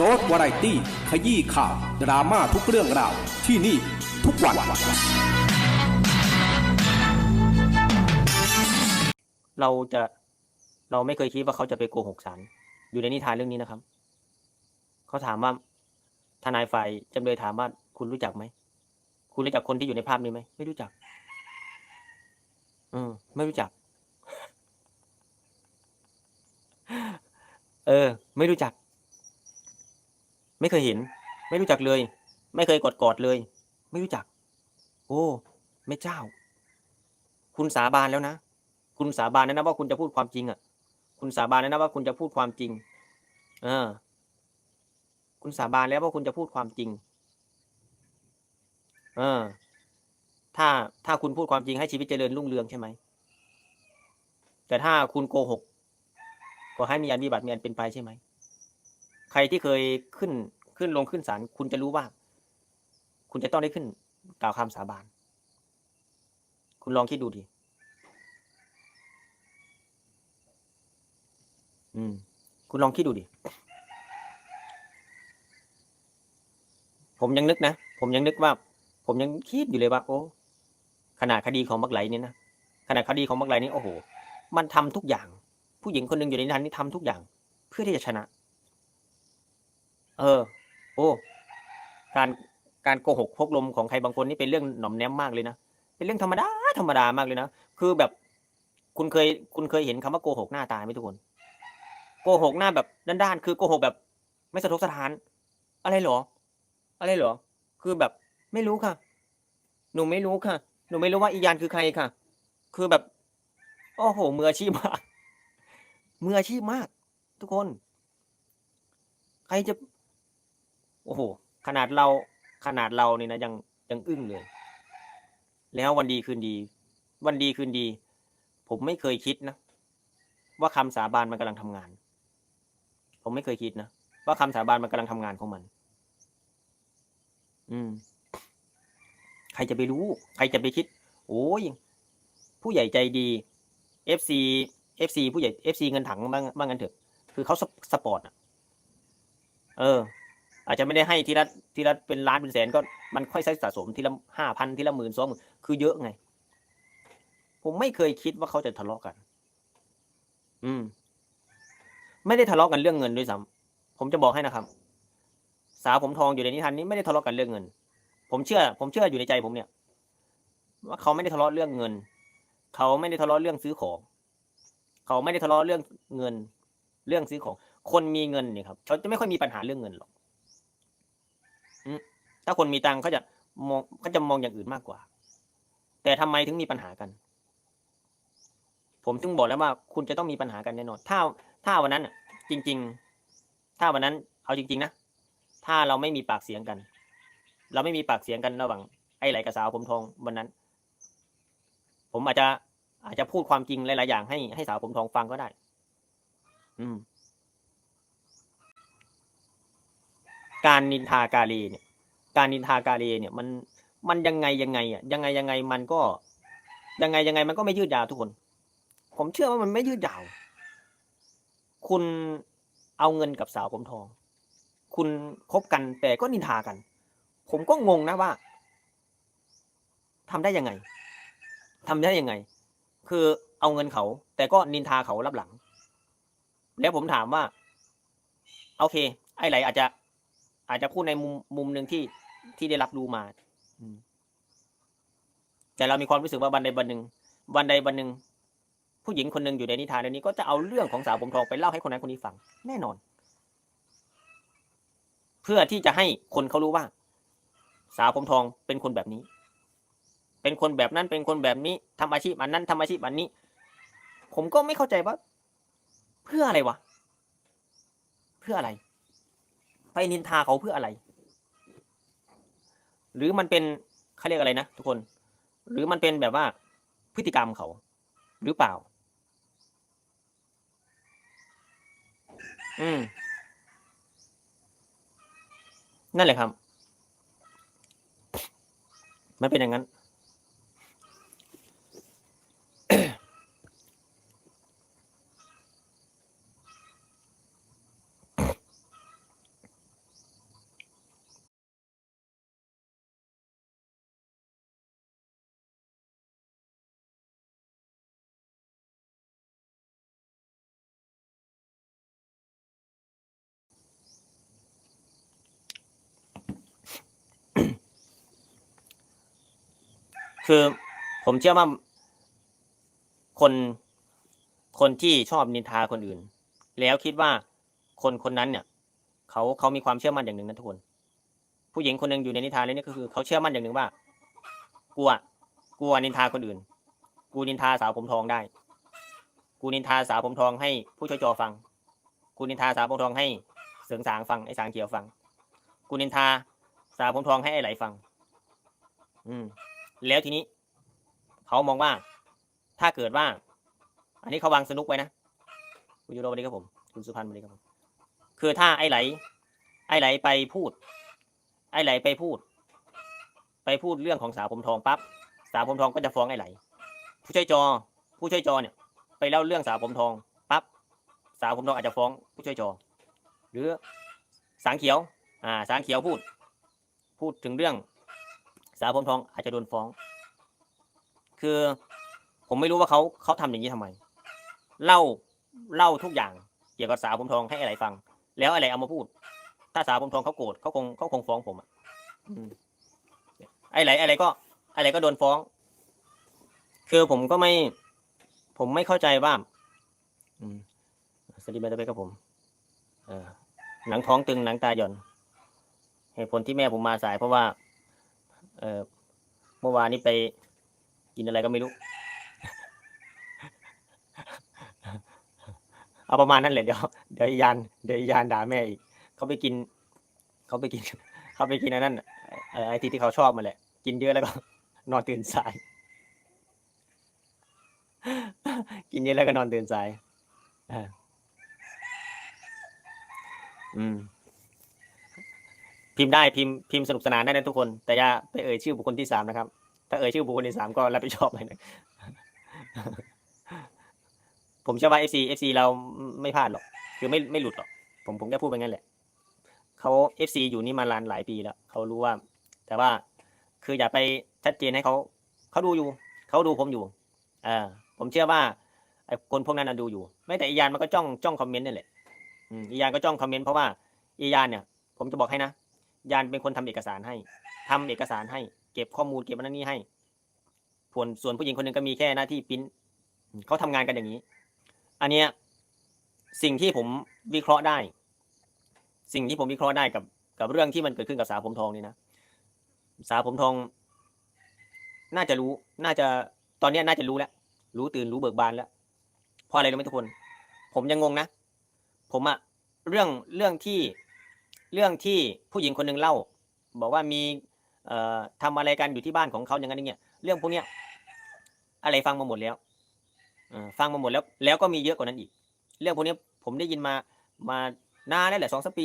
โรสวาไรตี้ ขยี้ข่าว ดราม่าทุกเรื่องราว ที่นี่ทุกวัน เราจะเราไม่เคยคิดว่าเขาจะไปโกหกศาลอยู่ในนิทานเรื่องนี้นะครับ เขาถามว่าทนายฝ่ายจำเลยถามว่าคุณรู้จักไหม คุณรู้จักคนที่อยู่ในภาพนี้ไหม ไม่รู้จัก อืม ไม่รู้จัก เออ ไม่รู้จัก ไม่เคยเห็น ไม่รู้จักเลย ไม่เคยกอดกอดเลย ไม่รู้จัก โอ้แม่เจ้า คุณสาบานแล้วนะ คุณสาบานแล้วนะว่าคุณจะพูดความจริงอะ คุณสาบานแล้วนะว่าคุณจะพูดความจริง เออ คุณสาบานแล้วว่าคุณจะพูดความจริง เออ ถ้าถ้าคุณพูดความจริงให้ชีวิตเจริญรุ่งเรืองใช่ไหม แต่ถ้าคุณโกหก ก็ให้มีอันมีบัตรมีอันเป็นไปใช่ไหม รที่เคยขึ้นขึ้นลงขึ้นศาลคุณจะรู้ว่า คุณจะต้องได้ขึ้น กล่าวคำสาบาน คุณลองคิดดูดิอืม คุณลองคิดดูดิผมยังนึกนะ ผมยังนึกว่า ผมยังคิดอยู่เลยว่า โอ้ขนาดคดีของบักไหลนี่นะขนาดคดีของบักไหลนี่โอ้โห มันทำทุกอย่าง ผู้หญิงคนหนึ่งอยู่ในนั้นนี่ทำทุกอย่าง เพื่อที่จะชนะ เออ โอ้การการโกหกพกลมของใครบางคนนี่เป็นเรื่องหน่อมแนมมากเลยนะเป็นเรื่องธรรมดาธรรมดามากเลยนะคือแบบคุณเคย คุณเคยเห็นคำว่าโกหกหน้าตายไหมทุกคน โกหกหน้าแบบด้านๆคือโกหกแบบ ไม่สะทกสถาน อะไรหรอ อะไรหรอ คือแบบไม่รู้ค่ะ หนูไม่รู้ค่ะ หนูไม่รู้ว่าอียานคือใครค่ะ คือแบบโอ้โหมืออาชีพมากมืออาชีพมาก ทุกคน ใครจะ โอ้โห ขนาดเราขนาดเราเนี่ยนะยังยังอึ้งเลย แล้ววันดีคืนดี วันดีคืนดี ผมไม่เคยคิดนะ ว่าคำสาบานมันกำลังทำงาน ผมไม่เคยคิดนะ ว่าคำสาบานมันกำลังทำงานของมัน อืม ใครจะไปรู้ ใครจะไปคิด โอ้ยผู้ใหญ่ใจดี FC FC ผู้ใหญ่ FC เงินถังบ้างบ้างกันเถอะ คือเขาสปสปอร์ตอะ เออ อาจจะไม่ได้ให้ทีละทีละเป็นล้านเป็นแสนก็มันค่อยใช้สะสมทีละห้าพันทีละหมื่นสองหมื่นคือเยอะไง ผมไม่เคยคิดว่าเขาจะทะเลาะกัน อืม ไม่ได้ทะเลาะกันเรื่องเงินด้วยซ้ำผมจะบอกให้นะครับ สาวผมทองอยู่ในนิทานนี้ไม่ได้ทะเลาะกันเรื่องเงิน ผมเชื่อ ผมเชื่ออยู่ในใจผมเนี่ย ว่าเขาไม่ได้ทะเลาะเรื่องเงิน เขาไม่ได้ทะเลาะเรื่องซื้อของ เขาไม่ได้ทะเลาะเรื่องเงิน เรื่องซื้อของ คนมีเงินเนี่ยครับเขาจะไม่ค่อยมีปัญหาเรื่องเงินหรอก ถ้าคนมีตังค์เขาจะมองเขาจะมองอย่างอื่นมากกว่า แต่ทำไมถึงมีปัญหากัน ผมถึงบอกแล้วว่า คุณจะต้องมีปัญหากันแน่นอน ถ้าถ้าวันนั้นจริง ๆ ถ้าวันนั้น เอาจริง ๆ นะ ถ้าเราไม่มีปากเสียงกัน เราไม่มีปากเสียงกันระหว่างไอ้ไหลกับสาวผมทองวันนั้น ผมอาจจะอาจจะพูดความจริงหลายๆอย่างให้ให้สาวผมทองฟังก็ได้ อืม การนินทากาเลเนี่ย การนินทากาเลเนี่ยมันมันยังไงยังไงอะยังไงยังไงมันก็ ยังไงยังไงมันก็ไม่ยืดยาวทุกคน ผมเชื่อว่ามันไม่ยืดยาว คุณเอาเงินกับสาวผมทอง คุณคบกันแต่ก็นินทากัน ผมก็งงนะว่าทำได้ยังไงทำได้ยังไง คือเอาเงินเขา แต่ก็นินทาเขารับหลัง แล้วผมถามว่า โอเค ไอ้ไหลอาจจะ อาจจะพูดในมุมมุมหนึ่งที่ ที่ได้รับรู้มาอืมแต่เรามีความรู้สึกว่าวันใดวันหนึ่งวันใดวันหนึ่งผู้หญิงคนหนึ่งอยู่ในนิทานเรื่องนี้ก็จะเอาเรื่องของสาวผมทองไปเล่าให้คนนั้นคนนี้ฟัง แน่นอน เพื่อที่จะให้คนเขารู้ว่า สาวผมทองเป็นคนแบบนี้ เป็นคนแบบนั้นเป็นคนแบบนี้ทำอาชีพอันนั้นทำอาชีพอันนี้ ผมก็ไม่เข้าใจว่า เพื่ออะไรวะ เพื่ออะไร ไปนินทาเขาเพื่ออะไร หรือมันเป็นเขาเรียกอะไรนะทุกคน หรือมันเป็นแบบว่าพฤติกรรมเขาหรือเปล่า อืม นั่นแหละครับ มันเป็นอย่างนั้น คือผมเชื่อว่าคนคนที่ชอบนินทาคนอื่น แล้วคิดว่าคนคนนั้นเนี่ยเขาเขามีความเชื่อมั่นอย่างหนึ่งนะทุกคน ผู้หญิงคนหนึ่งอยู่ในนิทานเรื่องนี้ก็คือเขาเชื่อมั่นอย่างหนึ่งว่ากลัวกลัวนินทาคนอื่น กูนินทาสาวผมทองได้ กูนินทาสาวผมทองให้ผู้ช่วยจอฟัง กูนินทาสาวผมทองให้เสริงสางฟังไอ้สางเขียวฟัง กูนินทาสาวผมทองให้ไอ้ไหลฟัง อืม แล้วทีนี้เขามองว่าถ้าเกิดว่า อันนี้เขาวางสนุกไว้นะคุณยูโรวันนี้ครับผม คุณสุพันธ์วันนี้ครับผมคือถ้าไอ้ไหล ไอ้ไหลไปพูด ไอ้ไหลไปพูด ไปพูดเรื่องของสาวผมทองปั๊บสาวผมทองก็จะฟ้องไอ้ไหล ผู้ช่วยจอ ผู้ช่วยจอเนี่ย ไปเล่าเรื่องสาวผมทองปั๊บสาวผมทองอาจจะฟ้อง ผู้ช่วยจอ หรือสางเขียว อ่า สางเขียวพูด พูดถึงเรื่อง สาวผมทองอาจจะโดนฟ้อง คือผมไม่รู้ว่าเขาเขาทำอย่างนี้ทำไม เล่าเล่าทุกอย่างเกี่ยวกับสาวผมทองให้อะไรฟัง แล้วอะไรเอามาพูด ถ้าสาวผมทองเขาโกรธเขาคงเขาคงฟ้องผมอะอืมไอ้ไรอะไรก็ อะไรก็โดนฟ้อง คือผมก็ไม่ ผมไม่เข้าใจว่าสวัสดีเบลเบครับผมหนังท้องตึงหนังตาหย่อนเหตุผลที่แม่ผมมาสายเพราะว่า เออเมื่อวานนี้ไปกินอะไรก็ไม่รู้ เอาประมาณนั้นแหละเดี๋ยวเดี๋ยวยานเดี๋ยวยานด่าแม่อีกเขาไปกินเขาไปกินเขาไปกินอันนั้นไอ้ที่ที่เขาชอบมาแหละ กินเยอะแล้วก็ นอนตื่นสาย กินเยอะแล้วก็นอนตื่นสายอ่าอืม พิมพ์ได้พิมพ์พิมพ์สนุกสนานได้นะทุกคน แต่อย่าไปเอ่ยชื่อบุคคลที่สามนะครับ ถ้าเอ่ยชื่อบุคคลที่สามก็รับผิดชอบเลยนะผมเชื่อว่า FC FC เอฟซีเราไม่พลาดหรอก คือไม่ไม่หลุดหรอก ผมผมแค่พูดไปงั้นแหละเขา FC อยู่นี่มาลานหลายปีแล้วเขารู้ว่า แต่ว่าคืออย่าไปชัดเจนให้เขาเขาดูอยู่เขาดูผมอยู่อ่าผมเชื่อว่าไอ้คนพวกนั้นนะดูอยู่ไม่แต่อียานมันก็จ้องจ้องคอมเมนต์นั่แหละอียานก็จ้องคอมเมนต์เพราะว่าอียานเนี่ย ผมจะบอกให้นะ ยานเป็นคนทำเอกสารให้ทำเอกสารให้ เก็บข้อมูลเก็บอันนั้นนี่ให้ส่วนส่วนผู้หญิงคนหนึ่งก็มีแค่หน้าที่ปริ้นเขาทำงานกันอย่างนี้ อันเนี้ยสิ่งที่ผมวิเคราะห์ได้ สิ่งที่ผมวิเคราะห์ได้กับกับเรื่องที่มันเกิดขึ้นกับสาวผมทองนี่นะสาวผมทอง น่าจะรู้ น่าจะตอนนี้น่าจะรู้แล้ว รู้ตื่นรู้เบิกบานแล้วเพราะอะไรรู้ไหมทุกคน ผมยังงงนะ ผมอะเรื่องเรื่องที่ เรื่องที่ผู้หญิงคนหนึ่งเล่า บอกว่ามีทำอทำอะไรกันอยู่ที่บ้านของเขาอย่างนั้นอย่างเงี้ยเรื่องพวกเนี้ยอะไรฟังมาหมดแล้วฟังมาหมดแล้ว แล้วก็มีเยอะกว่านั้นอีก เรื่องพวกเนี้ยผมได้ยินมามานานแล้วแหละสองสปี